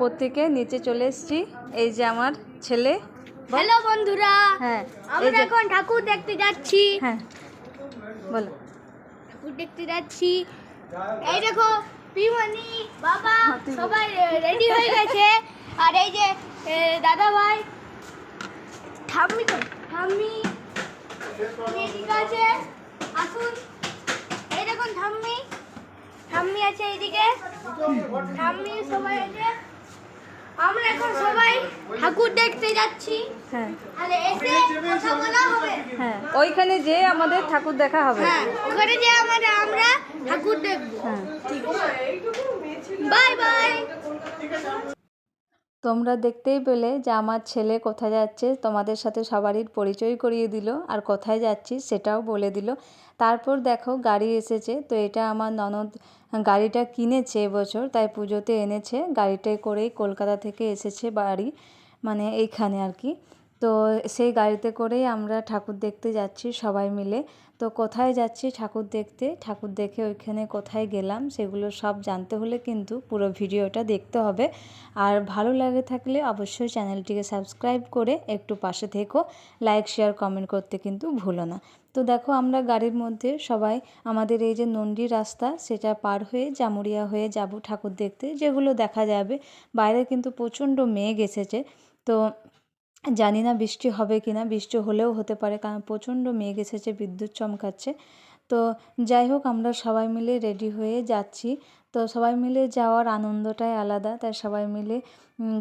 ওপর থেকে নিচে চলে এসেছি। এই যে আমার ছেলে। হ্যালো বন্ধুরা হ্যাঁ আমরা এখন ঠাকুর দেখতে যাচ্ছি। হ্যাঁ বলো। ঠাকুর দেখতে যাচ্ছি। এই দেখো পিমনি বাবা হ্যাঁ। সবাই রেডি হয়ে গেছে। আর এই যে দাদা ভাই ঠাম্মি তো। ঠাম্মি ঠাম্মি এদিকে আছে আসুন। এই দেখুন ঠাম্মি ঠাম্মি আছে এইদিকে। ঠাম্মি সবাই আছে আমরা এখন সবাই ঠাকুর দেখতে যাচ্ছি। হ্যাঁ। তাহলে এসে কথা বলা হবে। হ্যাঁ ওইখানে যে আমাদের ঠাকুর দেখা হবে। হ্যাঁ ওখানে যে আমরা আমরা ঠাকুর দেখব। হ্যাঁ। Bye bye. তোমরা দেখতেই পেলে যে আমার ছেলে কোথায় যাচ্ছে, তোমাদের সাথে সবারই পরিচয় করিয়ে দিল আর কোথায় যাচ্ছি সেটাও বলে দিল। তারপর দেখো গাড়ি এসেছে, তো এটা আমার ননদ গাড়িটা কিনেছে এবছর, তাই পুজোতে এনেছে। গাড়িটায় করেই কলকাতা থেকে এসেছে বাড়ি মানে এইখানে আর কি। তো সেই গাড়িতে করেই আমরা ঠাকুর দেখতে যাচ্ছি সবাই মিলে। তো কোথায় যাচ্ছি ঠাকুর দেখতে? ঠাকুর দেখে ওইখানে কোথায় গেলাম সেগুলো সব জানতে হলে কিন্তু পুরো ভিডিওটা দেখতে হবে। আর ভালো লাগে থাকলে অবশ্যই চ্যানেলটিকে সাবস্ক্রাইব করে একটু পাশে থেকো। লাইক, শেয়ার, কমেন্ট করতে কিন্তু ভুলো না। তো দেখো আমরা গাড়ির মধ্যে সবাই আমাদের এই যে নন্দী রাস্তা সেটা পার হয়ে জামুরিয়া হয়ে যাব ঠাকুর দেখতে। যেগুলো দেখা যাবে। বাইরে কিন্তু প্রচণ্ড মেঘ এসেছে। তো জানি না বৃষ্টি হবে কি না, বৃষ্টি হলেও হতে পারে কারণ প্রচণ্ড মেঘ এসেছে, বিদ্যুৎ চমকাচ্ছে। তো যাই হোক, আমরা সবাই মিলে রেডি হয়ে যাচ্ছি। তো সবাই মিলে যাওয়ার আনন্দটাই আলাদা, তাই সবাই মিলে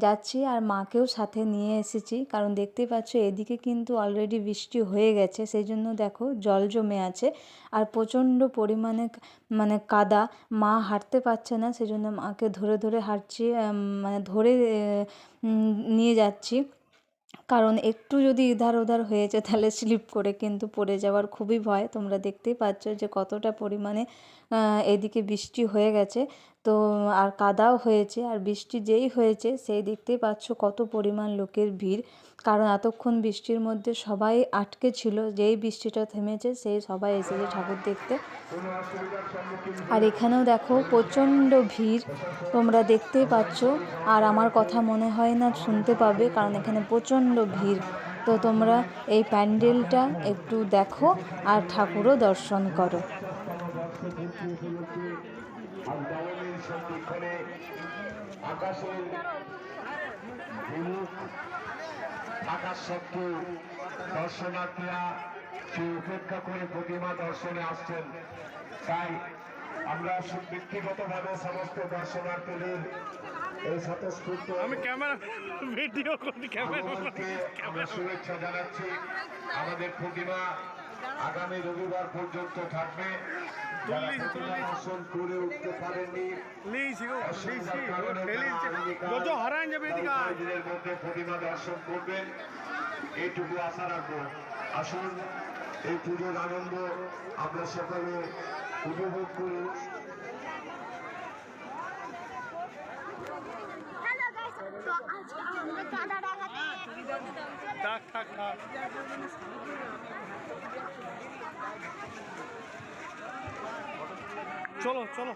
যাচ্ছি আর মাকেও সাথে নিয়ে এসেছি। কারণ দেখতেই পাচ্ছ, এদিকে কিন্তু অলরেডি বৃষ্টি হয়ে গেছে সেই জন্য দেখো জল জমে আছে আর প্রচণ্ড পরিমাণে মানে কাদা। মা হাঁটতে পারছে না সেই জন্য মাকে ধরে ধরে হাঁটছি মানে ধরে নিয়ে যাচ্ছি। কারণ একটু যদি ইধার উধার হয়েছে তাহলে স্লিপ করে কিন্তু পড়ে যাওয়ার খুবই ভয়। তোমরা দেখতেই পাচ্ছ যে কতটা পরিমাণে এদিকে বৃষ্টি হয়ে গেছে। তো আর কাদাও হয়েছে, আর বৃষ্টি যেই হয়েছে সেই দেখতেই পাচ্ছ কত পরিমাণ লোকের ভিড়। কারণ এতক্ষণ বৃষ্টির মধ্যে সবাই আটকে ছিল, যেই বৃষ্টিটা থেমেছে সেই সবাই এসেছে ঠাকুর দেখতে। আর এখানেও দেখো প্রচণ্ড ভিড়, তোমরা দেখতেই পাচ্ছ। আর আমার কথা মনে হয় না শুনতে পাবে, কারণ এখানে প্রচণ্ড ভিড়। তো তোমরা এই প্যান্ডেলটা একটু দেখো আর ঠাকুরও দর্শন করো। আকাশের সত্ত্বেও দর্শনার্থীরা সে উপেক্ষা করে প্রতিমা দর্শনে আসছেন। তাই আমরা ব্যক্তিগতভাবে সমস্ত দর্শনার্থীদের এই স্বতঃস্ফূর্ত আমি ক্যামেরা ভিডিও করি ক্যামেরা আমরা শুভেচ্ছা জানাচ্ছি। আমাদের প্রতিমা আগামী রবিবার পর্যন্ত থাকবে। প্রতিমা দর্শন করবেন এইটুকু আশা রাখব। আসুন এই পুজোর আনন্দ আমরা সকলে উপভোগ করি। থাক থাক থাক। চলো চলো।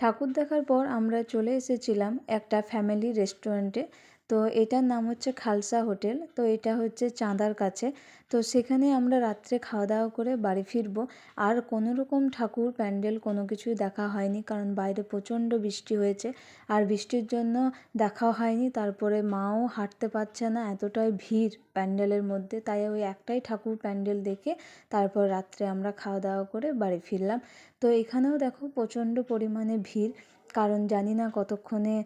ঠাকুর দেখার পর আমরা চলে এসেছিলাম একটা ফ্যামিলি রেস্টুরেন্টে তো এটার নাম হচ্ছে খালসা হোটেল। তো এটা হচ্ছে চাঁদার কাছে। তো সেখানে আমরা রাত্রে খাওয়া দাওয়া করে বাড়ি ফিরবো। আর কোনো রকম ঠাকুর, প্যান্ডেল কোনো কিছুই দেখা হয়নি কারণ বাইরে প্রচণ্ড বৃষ্টি হয়েছে। আর বৃষ্টির জন্য দেখাও হয়নি। তারপরে মাও হাঁটতে পারছে না। এতটাই ভিড় প্যান্ডেলের মধ্যে। তাই ওই একটাই ঠাকুর প্যান্ডেল দেখে তারপর রাত্রে আমরা খাওয়া দাওয়া করে বাড়ি ফিরলাম। তো এখানেও দেখো প্রচণ্ড পরিমাণে ভিড়। কারণ জানি না কতক্ষণে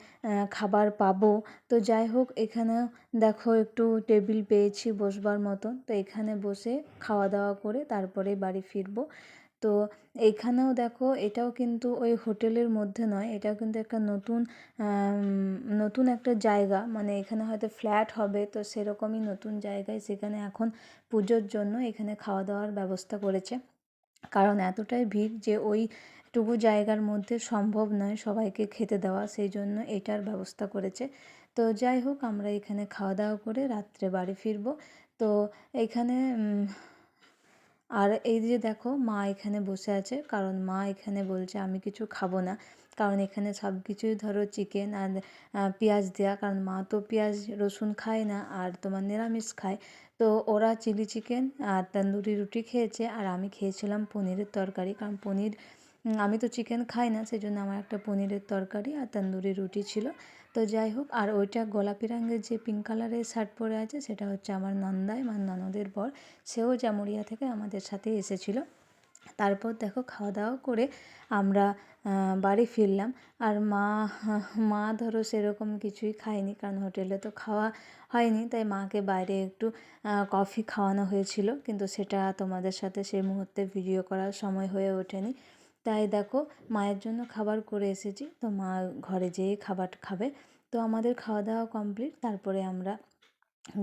খাবার পাবো। তো যাই হোক এখানেও দেখো একটু টেবিল পেয়েছি বসবার মতো তো এখানে বসে খাওয়া দাওয়া করে তারপরে বাড়ি ফিরবো। তো এইখানেও দেখো, এটাও কিন্তু ওই হোটেলের মধ্যে নয়, এটাও কিন্তু একটা নতুন নতুন একটা জায়গা। মানে এখানে হয়তো ফ্ল্যাট হবে, তো সেরকমই নতুন জায়গায় সেখানে এখন পুজোর জন্য এখানে খাওয়া দাওয়ার ব্যবস্থা করেছে। কারণ এতটাই ভিড় যে ওইটুকু জায়গার মধ্যে সম্ভব নয় সবাইকে খেতে দেওয়া, সেই জন্য এটার ব্যবস্থা করেছে। তো যাই হোক, আমরা এখানে খাওয়া দাওয়া করে রাত্রে বাড়ি ফিরবো। তো এইখানে আর এই যে দেখো, মা এখানে বসে আছে। কারণ মা এখানে বলছে, আমি কিছু খাব না। কারণ এখানে সব কিছুই ধরো চিকেন আর পেঁয়াজ দেওয়া কারণ মা তো পেঁয়াজ, রসুন খায় না আর তোমার নিরামিষ খায়। তো ওরা চিলি চিকেন আর তন্দুরি রুটি খেয়েছে। আর আমি খেয়েছিলাম পনিরের তরকারি। কারণ পনির আমি তো চিকেন খাই না সেই জন্য আমার একটা পনিরের তরকারি আর তন্দুরি রুটি ছিল। তো যাই হোক, আর ওইটা গোলাপি রঙের যে পিঙ্ক কালারের শার্ট পরে আছে, সেটা হচ্ছে আমার নন্দাই আমার ননদের বর। সেও জামুরিয়া থেকে আমাদের সাথে এসেছিল। তারপর দেখো খাওয়া দাওয়া করে আমরা বাড়ি ফিরলাম। আর মা মা ধরো সেরকম কিছুই খায়নি, কারণ হোটেলে তো খাওয়া হয়নি, তাই মাকে বাইরে একটু কফি খাওয়ানো হয়েছিল। কিন্তু সেটা তোমাদের সাথে সেই মুহূর্তে ভিডিও করার সময় হয়ে ওঠেনি। তাই দেখো, মায়ের জন্য খাবার করে এসেছি। তো মা ঘরে যেয়ে খাবার খাবে। তো আমাদের খাওয়া দাওয়া কমপ্লিট তারপরে আমরা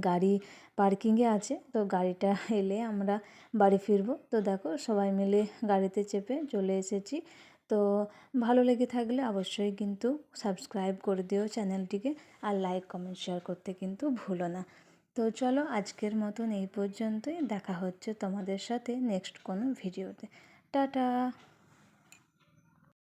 গাড়ি পার্কিংয়ে আছে। তো গাড়িটা এলে আমরা বাড়ি ফিরবো। তো দেখো, সবাই মিলে গাড়িতে চেপে চলে এসেছি। তো ভালো লেগে থাকলে অবশ্যই কিন্তু সাবস্ক্রাইব করে দিও চ্যানেলটিকে আর লাইক কমেন্ট শেয়ার করতে কিন্তু ভুলো না। তো চলো, আজকের মতন এই পর্যন্তই। দেখা হচ্ছে তোমাদের সাথে নেক্সট কোনো ভিডিওতে টাটা!